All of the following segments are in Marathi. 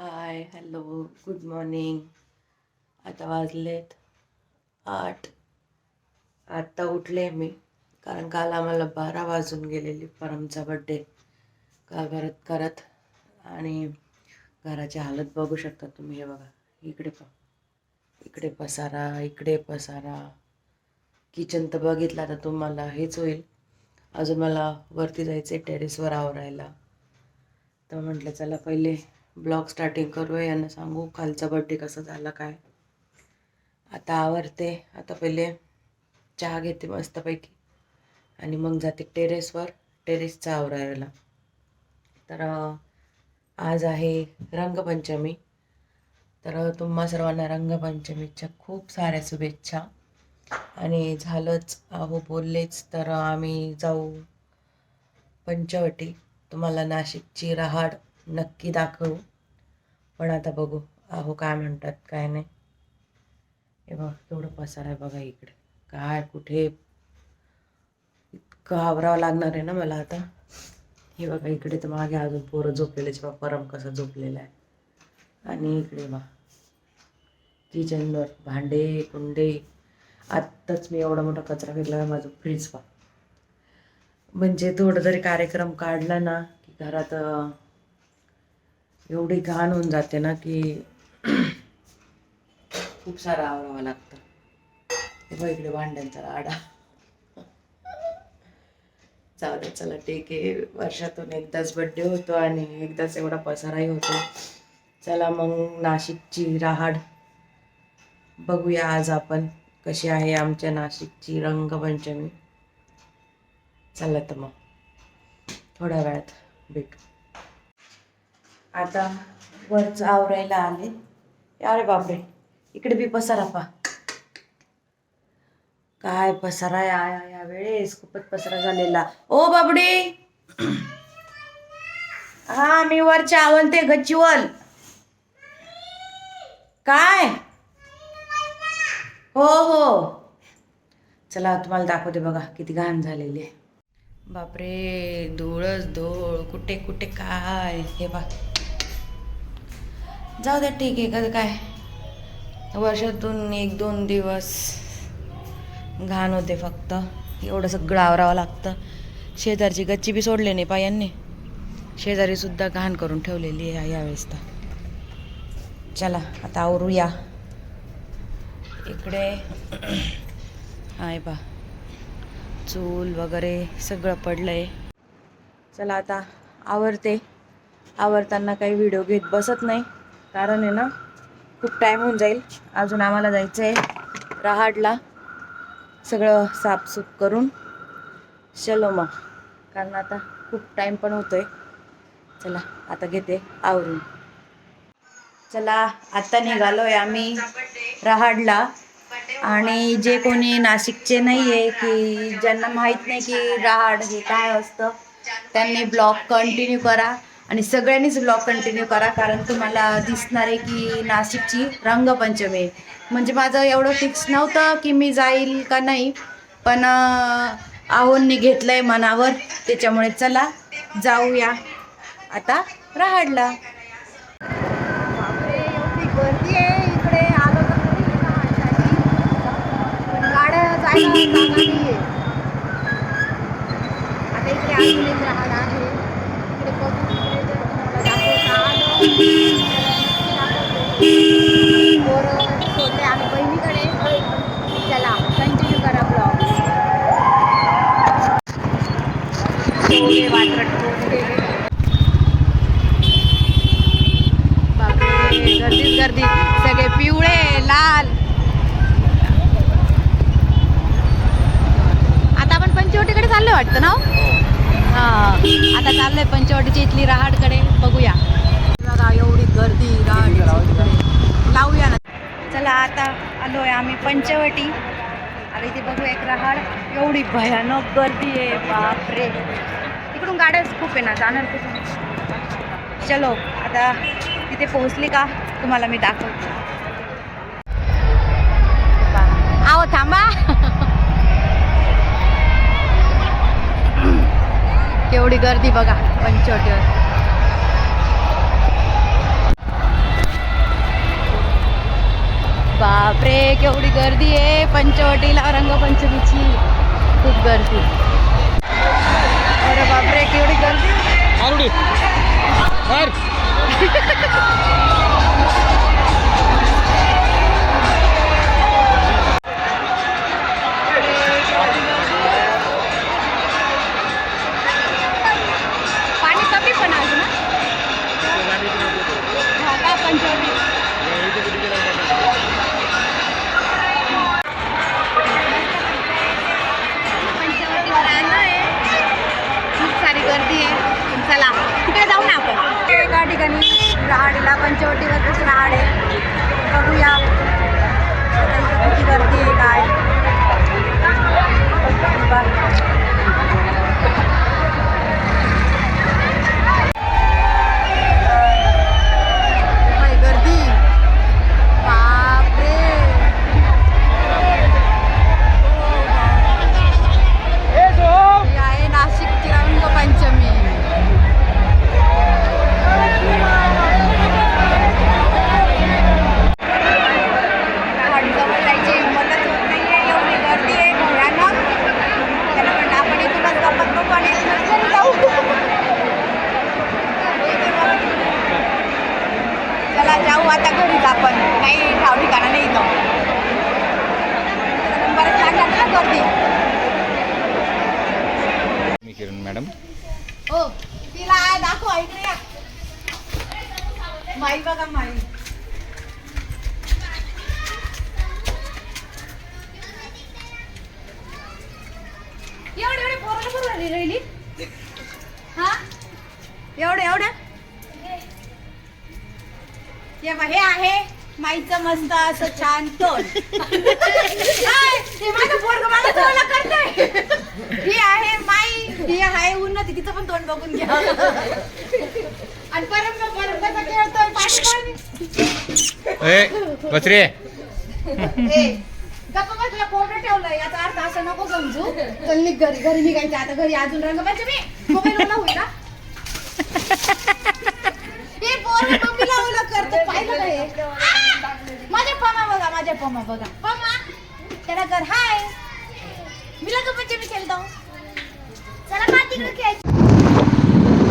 हाय हॅलो गुड मॉर्निंग आता वाजलेत आठ. आत्ता उठले मी कारण काल आम्हाला बारा वाजून गेलेली परमचा बड्डे का करत करत आणि घराची हालत बघू शकता तुम्ही हे बघा. इकडे प इकडे पसारा इकडे पसारा. किचन तर बघितला तर तुम्हाला हेच होईल. अजून मला वरती जायचं आहे टेरेसवर आवरायला. तर म्हटलं चला पहिले ब्लॉग स्टार्टिंग करूया यांना सांगू कालचा बड्डे कसा झाला काय? आता आवरते. आता पहिले चहा घेते मस्तपैकी. आणि मग जाते टेरेसवर टेरेसचा आवरायला. तर आज आहे रंगपंचमी. तर तुम्हा सर्वांना रंगपंचमीच्या खूप साऱ्या शुभेच्छा. आणि झालंच अहो बोललेच तर आम्ही जाऊ पंचवटी. तुम्हाला नाशिकची रहाड नक्की दाखवू. पण आता बघू अहो काय म्हणतात काय नाही. हे बघ केवढं पसार आहे बघा इकडे. काय कुठे? इतकं आवरावं लागणार आहे ना मला आता. हे बघा इकडे तर मागे अजून पोरं झोपलेले बा परम कसा झोपलेला आहे. आणि इकडे बा किचनवर भांडे कुंडे. आत्ताच मी एवढा मोठा कचरा घेतला माझं फ्रीज पा म्हणजे थोडं जरी कार्यक्रम काढला ना की घरात एवढी घाण होऊन जाते ना की खूप सारा आवरावं लागतं. हे बघ इकडे भांड्यांचा आडा जाऊ चला ठीक आहे. वर्षातून एकदाच बड्डे होतो आणि एकदाच एवढा पसाराही होतो. चला मग नाशिकची रहाड बघूया आज आपण कशी आहे आमच्या नाशिकची रंगपंचमी. चला तर मग थोड्या वेळात भेटू. आता वरच आवरायला आले. अरे बापरे इकडे बी पसारा पा काय पसारा या या- या वेळेस खूपच पसारा झालेला. ओ बाबडी! हा मी वरचे आवलते गच्चीवल काय? हो हो. चला तुम्हाला दाखवते बघा किती घाण झालेली आहे. बापरे धुळच धूळ कुठे कुठे काय? हे बा जाऊ द्या ठीक आहे कसं काय? वर्षातून एक दोन दिवस घाण होते फक्त. एवढं सगळं आवरावं लागतं. शेजारची गच्ची बी सोडले नाही पायांनी. शेजारीसुद्धा घाण करून ठेवलेली आहे यावेळेस तर. चला आता आवरूया. इकडे आहे पा चूल वगैरे सगळं पडलं आहे चला आता आवरते. आवरताना काही व्हिडिओ घेत बसत नाही. कारण आहे ना खूप टाईम होऊन जाईल. अजून आम्हाला जायचं आहे रहाडला. सगळं साफसूफ करून. चलो मग. कारण आता खूप टाईम पण होतो आहे चला आता घेते आवरून. चला आता निघालो आहे आम्ही रहाडला. आणि जे कोणी नाशिकचे नाही आहे की ज्यांना माहीत नाही की रहाड हे काय असतं त्यांनी ब्लॉग कंटिन्यू करा. आणि सगळ्यांनीच ब्लॉग कंटिन्यू करा कारण तुम्हाला दिसणार आहे की नाशिकची रंगपंचमी. आहे. म्हणजे माझं एवढं फिक्स नव्हतं की मी जाईल का नाही पण आहोंनी घेतलं आहे मनावर त्याच्यामुळे चला जाऊया. आता राहाडला. एवढी गर्दी आहे इकडे आलो पण गाड्या जायला आता इकडे अजून एक राहड आहे इकडे बघू इकडे जर तुम्हाला दाखवता आलं दाखवते. पोरं सोडले आम्ही बहिणीकडे चला कंटिन्यू करा ब्लॉग वाटत बापरे गर्दीच गर्दी सगळे पिवळे लाल. आता आपण पंचवटीकडे चाललोय वाटतं ना? हो? आता चाललोय पंचवटीच्या इथली रहाडकडे. बघूया बघा एवढी गर्दी रहाड लावूया ना चला आता आलो आहे आम्ही पंचवटी. आता इथे बघू एक रहाड. एवढी भयानक गर्दी आहे बापरे. तिकडून गाड्याच खूप आहे ना जाणार कुठून? चलो आता तिथे पोहोचली का? तुम्हाला मी दाखवते. आहो थांबा. केवढी गर्दी बघा पंचवटीवर. बापरे केवढी गर्दी आहे. पंचवटीला रंगपंचमीची. खूप गर्दी. अरे बापरे केवढी गर्दी. हे बघ, हे आहे माईचं मस्त असं छान तोंड. आय, हे माझं पोरगं मला तोंड करतंय. ही आहे माई ही आहे उन्नती तिचं पण तोंड बघून घ्या. आणि परत मग परत कसा खेळतोय पाणी पाणी. ए बस रे ए, गप्पा बस तुला कोरडं ठेवलंय. याचा अर्थ असं नको समजू. चल निघ घरी घरी निघायचं. आता घरी अजून रंग मी मोबाईल होईल ना करतो पाहिलं का हे! माझ्या पमा बघा माझ्या पमा बघा. पमा त्याला कर. हाय. मी लग्न मी खेळतो. चला माती खेळायचं.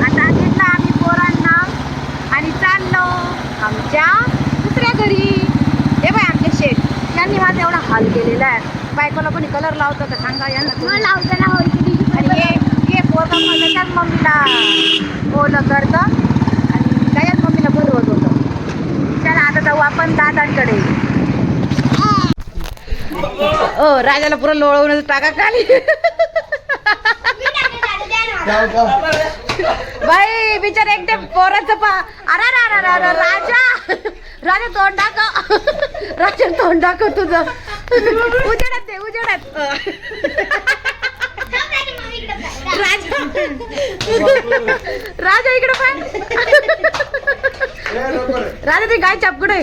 आता घेतला आम्ही पोरांना आणि चाललो आमच्या दुसऱ्या घरी. हे बाय आमचे शेठ. यांनी माझा एवढा हाल केलेला आहे. बायकोला कोणी कलर लावतो का सांगा यांना लावताना आणि हे हे पोरगा त्याच्याच मम्मीला. ओलं करतं आणि त्याच्याच मम्मीला बोलवत होतं चला आता जाऊ आपण दादांकडे. ओ राजाला पुरं लोळवूनच टाका खाली. बाई बिचार एकटे पोराचं पा अरे रा अरे अरे राजा. राजा तोंड दाखव. राजा तोंड दाखव तुझं. उजेडात दे उजेडात. राजा. राजा इकडे पाय. राजा ते गाय चापकडे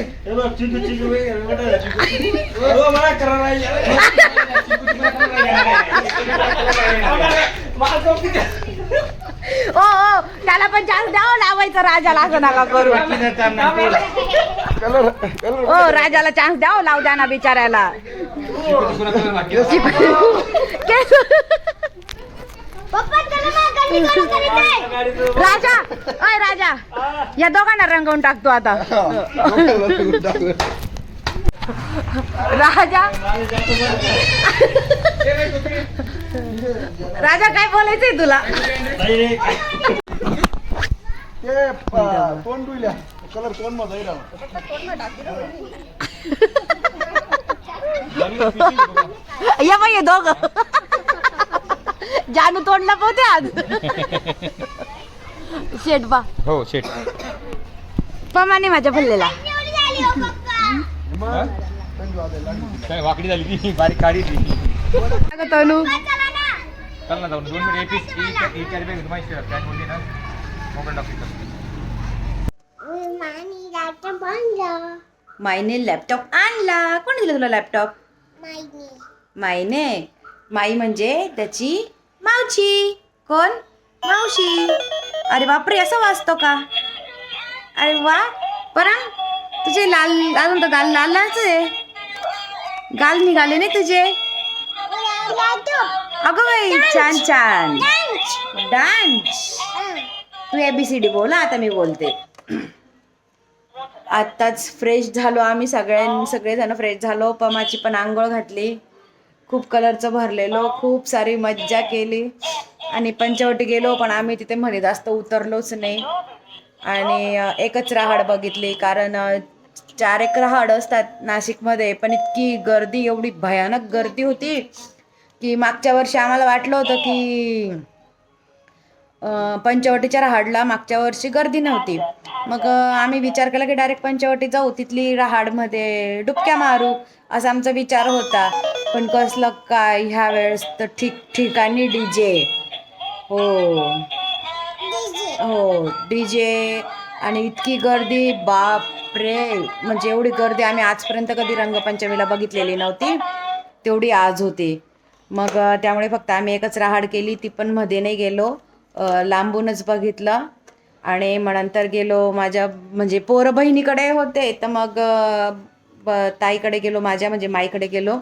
ओ ओ त्याला पण चान्स द्यावं लावायचं राजाला असं नका करू. ओ राजाला चान्स द्यावं लाव द्या ना बिचाऱ्याला. केस- राजा अय राजा या दोघांना रंगवून टाकतो आता. राजा. राजा काय बोलायचंय तुला? ते प- तोंड डुल्या कलर तोंडमध्ये या बाई दोघ. जानू तोंडला पोहते आज. शेट बा. हो शेट. पमाने माझ्या भरलेला काय वाकडी झाली ती? बारीक काढी ती. अगं तनू चल ना जाऊन दोन मिनिट एपीस ई चार बॅग माहिती काय बोलली ना? मोबाईल टाकली माईने लॅपटॉप आणला. कोणी दिला तुला लॅपटॉप माईने. माई म्हणजे त्याची मावशी कोण? मावशी. अरे बापरे असं वाचतो का? अरे वा परा तुझे लाल अजून तर गाल लाल लालच आहे. गाल निघाले नाही तुझे? अगं बाई छान छान. डान्स. तू एबीसीडी बोल हा, आता मी बोलते. आत्ताच फ्रेश झालो आम्ही सगळ्यां सगळेजण फ्रेश झालो पमाची पण आंघोळ घातली. खूप कलरचं भरलेलो खूप सारी मज्जा केली. आणि पंचवटी गेलो पण आम्ही तिथे म्हणे जास्त उतरलोच नाही. आणि एकच रहाड बघितली कारण चार एक रहाड असतात नाशिकमध्ये पण इतकी गर्दी एवढी भयानक गर्दी होती की मागच्या वर्षी आम्हाला वाटलं होतं की पंचवटीच्या रहाडला मागच्या वर्षी गर्दी नव्हती. मग आम्ही विचार केला की डायरेक्ट पंचवटी जाऊ तिथली राहाडमध्ये डुबक्या मारू. असा आमचा विचार होता. पण कसलं काय ह्या वेळेस तर ठीक ठिकाणी डी जे हो. हो डी जे आणि इतकी गर्दी बाप रे म्हणजे एवढी गर्दी आम्ही आजपर्यंत कधी रंगपंचमीला बघितलेली नव्हती. तेवढी आज होती. मग त्यामुळे फक्त आम्ही एकच रहाड केली ती पण मध्ये नाही गेलो लांबूनच बघितलं. आणि मग नंतर गेलो माझ्या म्हणजे पोरं बहिणीकडे होते. तर मग ब ताईकडे गेलो माझ्या म्हणजे माईकडे गेलो.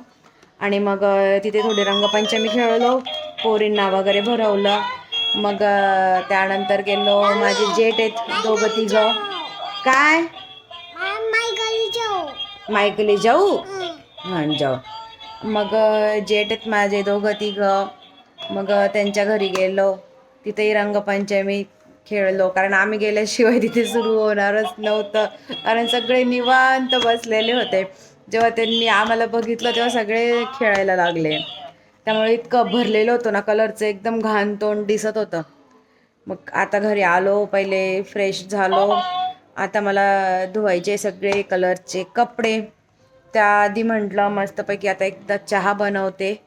आणि मग तिथे थोडी रंगपंचमी खेळलो पोरींना वगैरे भरवलं. मग त्यानंतर गेलो माझे जेठ आहेत दोघं तिघं. काय? मायकली जाऊ. हां जाऊ. मग जेठ आहेत माझे दोघं तिघं. मग त्यांच्या घरी गेलो. तिथेही रंगपंचमी. खेळलो. कारण आम्ही गेल्याशिवाय तिथे सुरू होणारच नव्हतं. कारण सगळे निवांत बसलेले होते. जेव्हा त्यांनी आम्हाला बघितलं तेव्हा सगळे खेळायला लागले. त्यामुळे इतकं भरलेलं होतं ना कलरचं एकदम घाण तोंड दिसत होतं. मग आता घरी आलो पहिले फ्रेश झालो. आता मला धुवायचे सगळे कलरचे कपडे. त्याआधी म्हटलं मस्तपैकी आता एकदा चहा बनवते.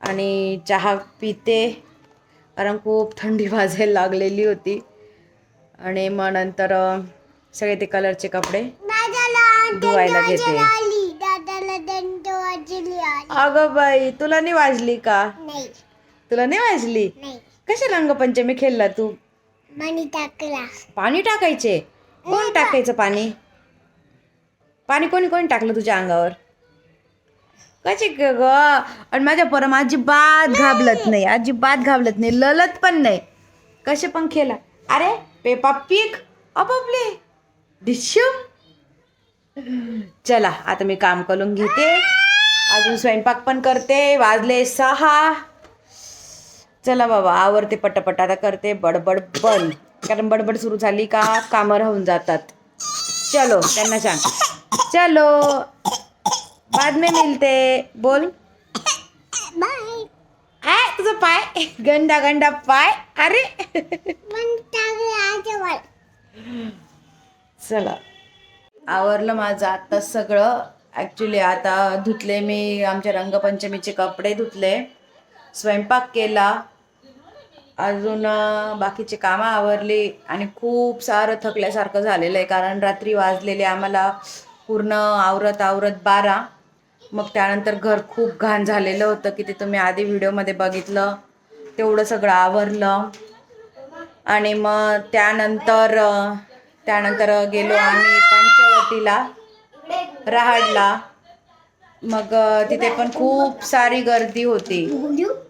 आणि चहा पिते. कारण खूप थंडी वाजायला लागलेली होती. आणि मग नंतर सगळे ते कलरचे कपडे धुवायला घेते. अगं बाई तुला नाही वाजली का? तुला नाही वाजली? कशा रंगपंचमी खेळला तू? टाकला. पाणी टाकायचे? कोण टाकायचं पाणी? पाणी कोणी कोणी टाकलं तुझ्या अंगावर? कशी ग ग? आणि माझ्या परम अजिबात घाबलत नाही अजिबात घाबलत नाही ललत पण नाही. कसे पण खेळा अरे पेपा पीक अपापले डिशम चला आता मी काम करून घेते. अजून स्वयंपाक पण करते वाजले सहा. चला बाबा आवरते पटापट आता करते बडबड बंद कारण बडबड सुरू झाली का कामं राहून जातात. चलो त्यांना सांग. चलो. बाद में मिलते बोल। बाय आय तुझं पाय गंडा गंडा पाय अरे। चला। आवरलं माझं आता सगळं. ॲक्च्युली आता धुतले मी आमच्या रंगपंचमीचे कपडे धुतले. स्वयंपाक केला. अजून बाकीचे कामं आवरली. आणि खूप सारं थकल्यासारखं झालेलं आहे कारण रात्री वाजलेले आम्हाला पूर्ण आवरत आवरत बारा. मग त्यानंतर घर खूप घाण झालेलं होतं की ते तुम्ही आधी व्हिडिओमध्ये बघितलं तेवढं सगळं आवरलं. आणि मग त्यानंतर त्यानंतर गेलो आम्ही पंचवटीला रहाडला. मग तिथे पण खूप सारी गर्दी होती.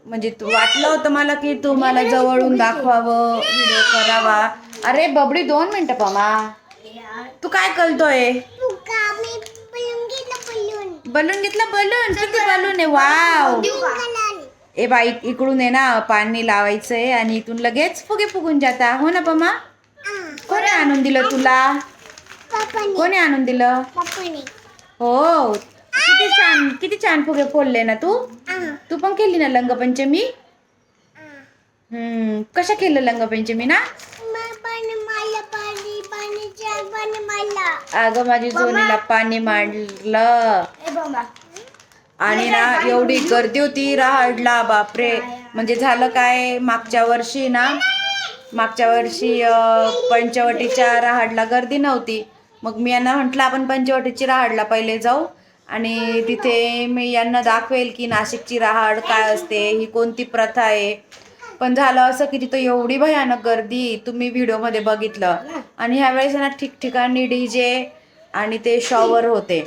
म्हणजे वाटलं होतं मला की तुम्हाला जवळून दाखवावं व्हिडिओ करावा. अरे बबडी दोन मिनिटं पमा तू काय करतोय तुका मी पळून गेलं पळून बलून घेतला बलून. किती बलून. आहे? वाव. ए बाई इकडून आहे ना पाणी लावायचंय आणि इथून लगेच फुगे फुगून जाता. हो ना पमा? कोणी आणून दिलं तुला? कोणी आणून दिलं? हो. किती छान किती छान फुगे फोडले ना तू? तू पण केली ना लंगपंचमी? हम्म. कशा केलं लंगपंचमी ना? अगं माझी जोनीला पाणी मांडलं आणि ना एवढी गर्दी होती रहाडला बापरे. म्हणजे झालं काय? मागच्या वर्षी ना मागच्या वर्षी पंचवटीच्या रहाडला गर्दी नव्हती. मग मी यांना म्हटलं आपण पंचवटीची रहाडला पहिले जाऊ आणि तिथे मी यांना दाखवेल की नाशिकची रहाड काय असते ही कोणती प्रथा आहे. पण झालं असं की तिथं एवढी भयानक गर्दी तुम्ही व्हिडिओमध्ये बघितलं. आणि ह्या वेळेस ना ठिकठिकाणी डी जे आणि ते शॉवर होते.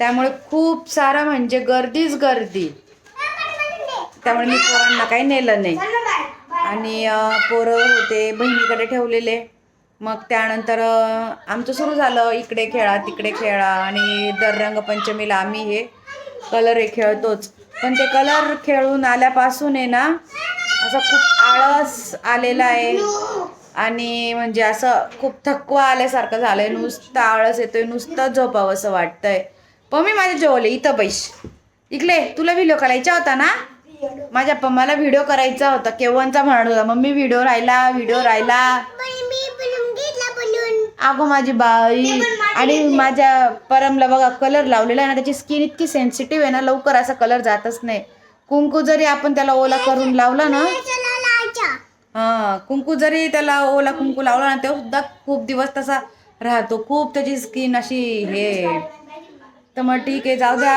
त्यामुळे खूप सारा म्हणजे गर्दीच गर्दी. त्यामुळे मी पोरांना काही नेलं नाही. आणि पोरं होते बहिणीकडे ठेवलेले. मग त्यानंतर आमचं सुरू झालं इकडे खेळा तिकडे खेळा. आणि दर रंगपंचमीला आम्ही हे कलर हे खेळतोच. पण ते कलर खेळून आल्यापासून आहे ना असं खूप आळस आलेला आहे. आणि म्हणजे असं खूप थकवा आल्यासारखं झालंय. नुसतं आळस येतोय नुसतं झोपावं असं वाटतंय. पण मी माझ्या जेवले. इथं बैश इकडे तुला व्हिडिओ करायचा होता ना? माझ्या पप्पाला व्हिडिओ करायचा होता. केव्हाचा म्हणत होता मम्मी व्हिडिओ राहिला व्हिडिओ राहिला. अगो माझी बाई. आणि माझ्या परमला बघा कलर लावलेला आहे ना त्याची स्किन इतकी सेन्सिटिव्ह आहे ना लवकर असा कलर जातच नाही. कुंकू जरी आपण त्याला ओला करून लावला ना हा कुंकू जरी त्याला ओला कुंकू लावला ना तेव्हा सुद्धा खूप दिवस तसा राहतो. खूप त्याची स्किन अशी हे. तर मग ठीक आहे जाऊ द्या.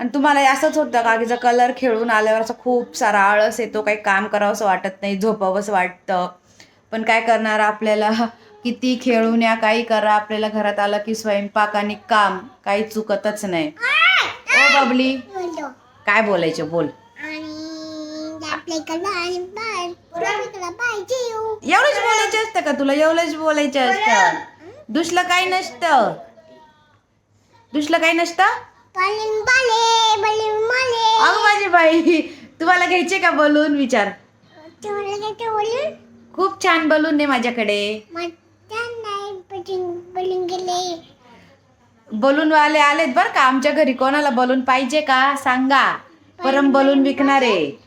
आणि तुम्हाला असंच होतं का की जर कलर खेळून आल्यावर असं खूप सारा आळस येतो काही काम करावं असं वाटत नाही झोपावंसं वाटतं. पण काय करणार आपल्याला? किती खेळून या काही करा. आपल्याला घरात आलं की स्वयंपाक आणि काम काही चुकतच नाही. ओ बबली काय बोलायचं बोल. एवढंच बोलायचं असतं का तुला? एवढंच बोलायचं असतं. दुसलं काही नसतं. दुसलं काही नसतं अगं माझी बाई तुम्हाला घ्यायचे का बलून? विचार. खूप छान बलून आहे माझ्याकडे. बलून वाले आलेत बरं का? आमच्या घरी कोणाला बलून पाहिजे का? सांगा. परम बलून विकणारे.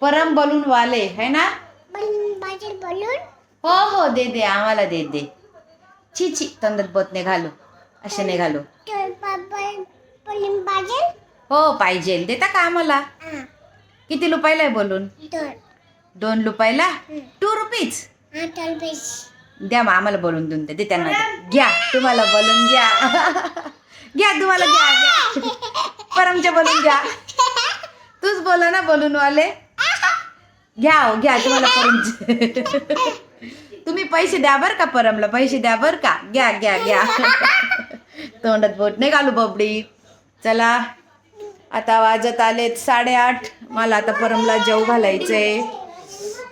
परम बलून वाले है ना? हो हो दे दे आम्हाला दे दे. छी छी तंदत बोत नाही घालू. असे नाही घालू हो पाहिजे. देता का आम्हाला? किती लुपायला आहे बोलून? दोन लुपायला? टू रुपीज द्या मग आम्हाला बोलून देऊन दे त्यांना घ्या तुम्हाला बोलून घ्या. घ्या तुम्हाला घ्या परमच्या बोलून घ्या. तूच बोला ना बोलून वाले घ्या हो, घ्या तुम्हाला परम तुम्ही पैसे द्या बर का परमला. पैसे द्या बर का. घ्या घ्या घ्या. तोंडात बोट. नाही घालू बबडी. चला आता वाजत आलेत साडेआठ. मला आता परमला जेव घालायचं आहे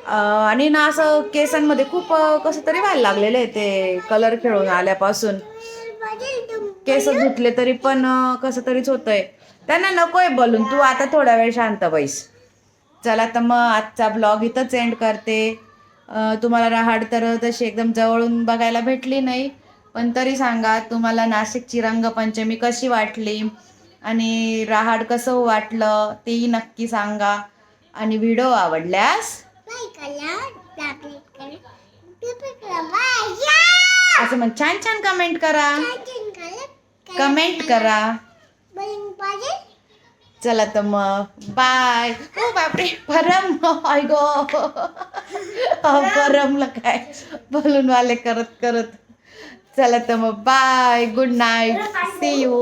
आणि ना असं केसांमध्ये खूप कसं तरी व्हायला लागलेलं आहे ते कलर खेळून आल्यापासून. केस धुतले तरी पण कसं तरीच होतंय. त्यांना नकोय बोलून तू आता थोडा वेळ शांत बैस. चला तर मग आजचा ब्लॉग इथंच एंड करते. तुम्हाला रहाड तर तशी एकदम जवळून बघायला भेटली नाही. पण तरी सांगा तुम्हाला नाशिकची रंगपंचमी कशी वाटली? आणि रहाड कसं वाटलं? तेही नक्की सांगा. आणि व्हिडिओ आवडल्यास? असं मग छान छान कमेंट करा. कमेंट करा. चला तर मग. बाय ओ बापरे परम. गो. परमला काय? बलून वाले करत करत. चला तर मग. Bye good night see you